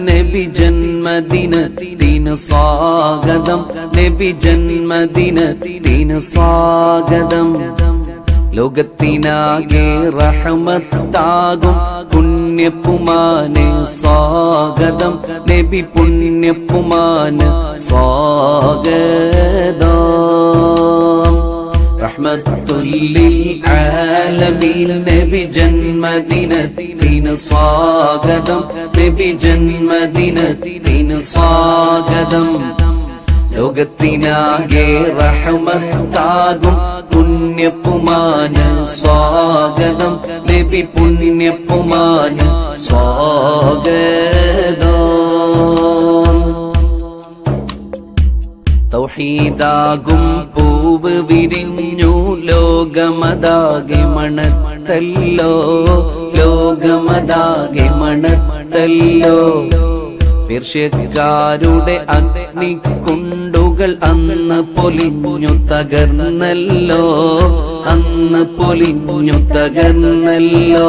നബി ജന്മദിനത്തിന് സ്വാഗതം. നബി ജന്മദിനത്തിന് സ്വാഗതം. ലോകത്തിനാകെ റഹമത്താകും. പുണ്യപ്പുമാന് സ്വാഗതം. നബി പുണ്യപ്പുമാന് സ്വാഗതം. നബി ജന്മദിനത്തിന് സ്വാഗതം. നബി ജന്മദിനത്തിന് സ്വാഗതം. ലോകത്തിനാകെ റഹ്മത്താകും. പുണ്യപ്പുമാന് സ്വാഗതം. നബി പുണ്യപ്പുമാന് സ്വാഗതം. തൗഹീദാകും പൂവ് വിരിഞ്ഞു ലോകമതാകെ മണത്തല്ലോ. ലോകമതാകെ മണത്തല്ലോ. പേർഷ്യക്കാരുടെ അഗ്നിക്കുണ്ടുകൾ അന്ന് പൊലിഞ്ഞു തകർന്നല്ലോ. അന്ന് പൊലിഞ്ഞു തകർന്നല്ലോ.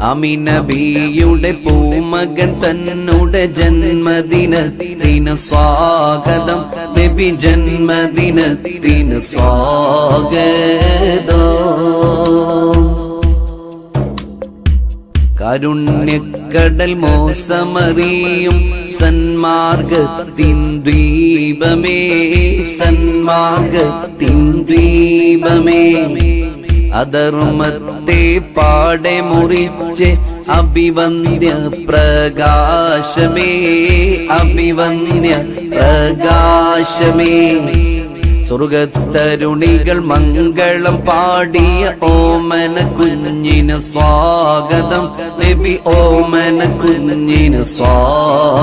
അമിനബിയുടെ പൂമകൻ തന്നുടെ ജന്മദിനത്തിന് സ്വാഗതം. നബി ജന്മദിനത്തിന് സ്വാഗതം. കരുണ്യക്കടൽ മോസമറിയും സന്മാർഗത്തിൻ ദ്വീപമേ സന്മാർഗത്തിൻ ദ്വീപമേ. അധർമ്മത്തെ പാടെ മുറിച്ച് അഭിവന്ദ്യ പ്രകാശമേ അഭിവന്ദ്യ പ്രകാശമേ. സ്വർഗത്തരുണികൾ മംഗളം പാടിയ ഓമന കുഞ്ഞിന് സ്വാഗതം. നബി ഓമന കുഞ്ഞിന് സ്വാഗതോ.